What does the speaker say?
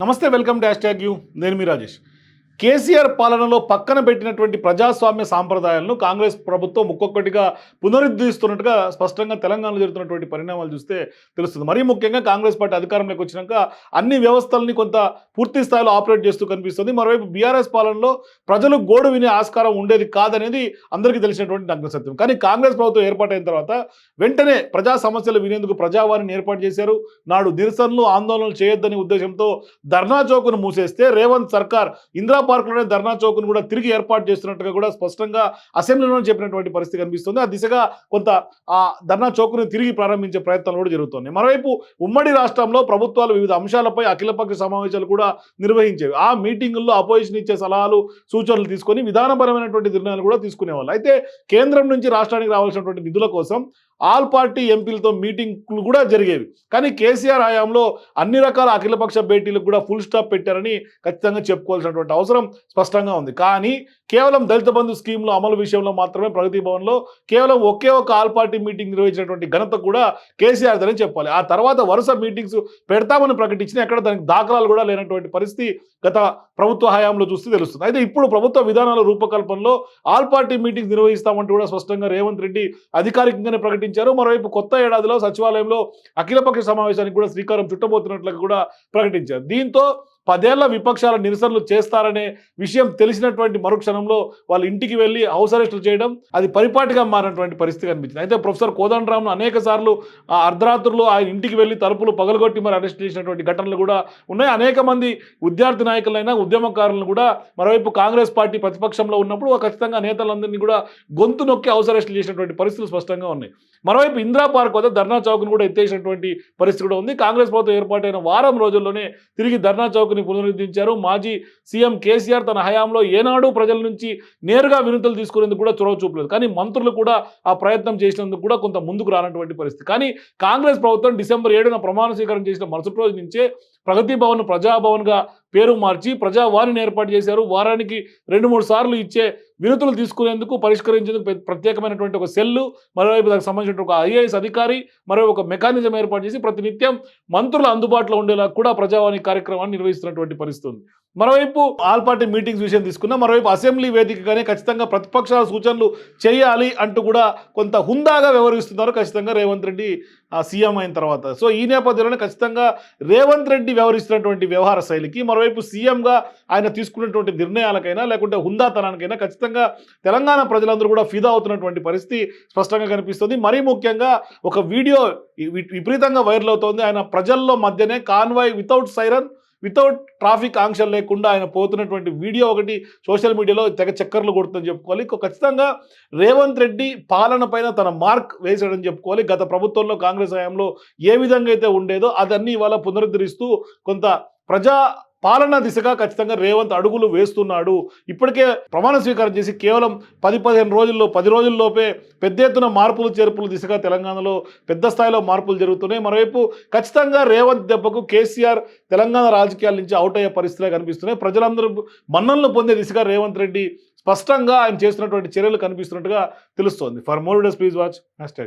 నమస్తే welcome to hashtag U నేను మీ రాజేష్ కేసీఆర్ పాలనలో పక్కన పెట్టినటువంటి ప్రజాస్వామ్య సాంప్రదాయాలను కాంగ్రెస్ ప్రభుత్వం ఒక్కొక్కటిగా పునరుద్ధరిస్తున్నట్టుగా స్పష్టంగా తెలంగాణలో జరుగుతున్నటువంటి పరిణామాలు చూస్తే తెలుస్తుంది. మరీ ముఖ్యంగా కాంగ్రెస్ పార్టీ అధికారంలోకి వచ్చినాక అన్ని వ్యవస్థల్ని కొంత పూర్తి స్థాయిలో ఆపరేట్ చేస్తూ కనిపిస్తుంది. మరోవైపు బీఆర్ఎస్ పాలనలో ప్రజలు గోడు వినే ఆస్కారం ఉండేది కాదనేది అందరికీ తెలిసినటువంటి నగ్న సత్యం. కానీ కాంగ్రెస్ ప్రభుత్వం ఏర్పాటైన తర్వాత వెంటనే ప్రజా సమస్యలు వినేందుకు ప్రజావాణిని ఏర్పాటు చేశారు. నాడు నిరసనలు ఆందోళనలు చేయొద్దని ఉద్దేశంతో ధర్నా చౌక్ను మూసేస్తే రేవంత్ సర్కార్ ఇందిరా పార్క్లోనే ధర్నా చౌక్ను కూడా తిరిగి ఏర్పాటు చేస్తున్నట్టుగా కూడా స్పష్టంగా అసెంబ్లీలో చెప్పినటువంటి పరిస్థితి కనిపిస్తుంది. ఆ దిశగా కొంత ఆ ధర్నా చౌక్ను తిరిగి ప్రారంభించే ప్రయత్నాలు కూడా జరుగుతున్నాయి. మరోవైపు ఉమ్మడి రాష్ట్రంలో ప్రభుత్వాలు వివిధ అంశాలపై అఖిలపక్ష సమావేశాలు కూడా నిర్వహించేవి. ఆ మీటింగుల్లో అపోజిషన్ ఇచ్చే సలహాలు సూచనలు తీసుకొని విధానపరమైనటువంటి నిర్ణయాలు కూడా తీసుకునేవాళ్ళు. అయితే కేంద్రం నుంచి రాష్ట్రానికి రావాల్సినటువంటి నిధుల కోసం ఆల్ పార్టీ ఎంపీలతో మీటింగ్లు కూడా జరిగేవి. కానీ కేసీఆర్ హయాంలో అన్ని రకాల అఖిలపక్ష భేటీలకు కూడా ఫుల్ స్టాప్ పెట్టారని ఖచ్చితంగా చెప్పుకోవాల్సినటువంటి అవసరం స్పష్టంగా ఉంది. కానీ కేవలం దళిత బంధు స్కీమ్ల అమలు విషయంలో మాత్రమే ప్రగతి భవన్లో కేవలం ఒకే ఒక ఆల్ పార్టీ మీటింగ్ నిర్వహించినటువంటి ఘనత కూడా కేసీఆర్దని చెప్పాలి. ఆ తర్వాత వరుస మీటింగ్స్ పెడతామని ప్రకటించిన ఎక్కడ దానికి దాఖలాలు కూడా లేనటువంటి పరిస్థితి గత ప్రభుత్వ హయాంలో చూస్తే తెలుస్తుంది. అయితే ఇప్పుడు ప్రభుత్వ విధానాల రూపకల్పనలో ఆల్ పార్టీ మీటింగ్ నిర్వహిస్తామంటూ కూడా స్పష్టంగా రేవంత్ రెడ్డి అధికారికంగానే ప్రకటించారు. మరోవైపు కొత్త ఏడాదిలో సచివాలయంలో అఖిలపక్ష సమావేశానికి కూడా శ్రీకారం చుట్టబోతున్నట్లు కూడా ప్రకటించారు. దీంతో పదేళ్ళ విపక్షాల నిరసనలు చేస్తారనే విషయం తెలిసినటువంటి మరుక్షణంలో వాళ్ళ ఇంటికి వెళ్ళి హౌస్ అరెస్టులు చేయడం అది పరిపాటిగా మారినటువంటి పరిస్థితి కనిపించింది. అయితే ప్రొఫెసర్ కోదండరామ్ను అనేక సార్లు ఆ అర్ధరాత్రులు ఆయన ఇంటికి వెళ్ళి తలుపులు పగలగొట్టి మరి అరెస్ట్ చేసినటువంటి ఘటనలు కూడా ఉన్నాయి. అనేక మంది విద్యార్థి నాయకులైనా ఉద్యమకారులను కూడా మరోవైపు కాంగ్రెస్ పార్టీ ప్రతిపక్షంలో ఉన్నప్పుడు ఖచ్చితంగా నేతలందరినీ కూడా గొంతు నొక్కి హౌస్ అరెస్టులు చేసినటువంటి పరిస్థితులు స్పష్టంగా ఉన్నాయి. మరోవైపు ఇందిరా పార్క్ వద్ద ధర్నా చౌక్ను కూడా ఎత్తేసినటువంటి పరిస్థితి కూడా ఉంది. కాంగ్రెస్ ప్రభుత్వం ఏర్పాటైన వారం రోజుల్లోనే తిరిగి ధర్నా చౌక్ చౌక్ని పునరుద్ధరించారు. మాజీ సీఎం కేసీఆర్ తన హయాంలో ఏనాడు ప్రజల నుంచి నేరుగా వినతులు తీసుకునేందుకు కూడా చొరవ చూపలేదు. కానీ మంత్రులు కూడా ఆ ప్రయత్నం చేసినందుకు కూడా కొంత ముందుకు రానటువంటి పరిస్థితి. కానీ కాంగ్రెస్ ప్రభుత్వం డిసెంబర్ ఏడున ప్రమాణ స్వీకారం చేసిన మరుసటి రోజు నుంచే ప్రగతి భవన్ ప్రజాభవన్గా పేరు మార్చి ప్రజావాణిని ఏర్పాటు చేశారు. వారానికి రెండు మూడు సార్లు ఇచ్చే వినతులు తీసుకునేందుకు పరిష్కరించేందుకు ప్రత్యేకమైనటువంటి ఒక సెల్లు మరోవైపు దానికి సంబంధించిన ఒక ఐఏఎస్ అధికారి మరో ఒక మెకానిజం ఏర్పాటు చేసి ప్రతినిత్యం మంత్రులు అందుబాటులో ఉండేలా కూడా ప్రజావాణి కార్యక్రమాన్ని నిర్వహిస్తున్నటువంటి పరిస్థితి మరోవైపు ఆల్ పార్టీ మీటింగ్స్ విషయం తీసుకున్నా మరోవైపు అసెంబ్లీ వేదికగానే ఖచ్చితంగా ప్రతిపక్షాల సూచనలు చేయాలి అంటూ కూడా కొంత హుందాగా వ్యవహరిస్తున్నారు ఖచ్చితంగా రేవంత్ రెడ్డి ఆ సీఎం అయిన తర్వాత. సో ఈ నేపథ్యంలోనే ఖచ్చితంగా రేవంత్ రెడ్డి వ్యవహరిస్తున్నటువంటి వ్యవహార శైలికి మరోవైపు సీఎంగా ఆయన తీసుకున్నటువంటి నిర్ణయాలకైనా లేకుంటే హుందాతనానికైనా ఖచ్చితంగా తెలంగాణ ప్రజలందరూ కూడా ఫిదా అవుతున్నటువంటి పరిస్థితి స్పష్టంగా కనిపిస్తుంది. మరీ ముఖ్యంగా ఒక వీడియో విపరీతంగా వైరల్ అవుతోంది. ఆయన ప్రజల్లో మధ్యనే convoy without siren without traffic ఆంక్షలు లేకుండా ఆయన పోతున్నటువంటి వీడియో ఒకటి సోషల్ మీడియాలో తెగ చక్కర్లు కొడుతుందని చెప్పుకోవాలి. ఖచ్చితంగా రేవంత్ రెడ్డి పాలన పైన తన మార్క్ వేసాడని చెప్పుకోవాలి. గత ప్రభుత్వంలో కాంగ్రెస్ హయాంలో ఏ విధంగా అయితే ఉండేదో అదన్నీ ఇవాళ పునరుద్ధరిస్తూ కొంత ప్రజా పాలన దిశగా ఖచ్చితంగా రేవంత్ అడుగులు వేస్తున్నాడు. ఇప్పటికే ప్రమాణ స్వీకారం చేసి కేవలం పది పదిహేను రోజుల్లో పది రోజుల్లోపే పెద్ద ఎత్తున మార్పులు చేర్పులు దిశగా తెలంగాణలో పెద్ద స్థాయిలో మార్పులు జరుగుతున్నాయి. మరోవైపు ఖచ్చితంగా రేవంత్ దెబ్బకు కేసీఆర్ తెలంగాణ రాజకీయాల నుంచి అవుట్ అయ్యే పరిస్థితులే కనిపిస్తున్నాయి. ప్రజలందరూ మన్నలను పొందే దిశగా రేవంత్ రెడ్డి స్పష్టంగా ఆయన చేస్తున్నటువంటి చర్యలు కనిపిస్తున్నట్టుగా తెలుస్తోంది. For more days please watch hash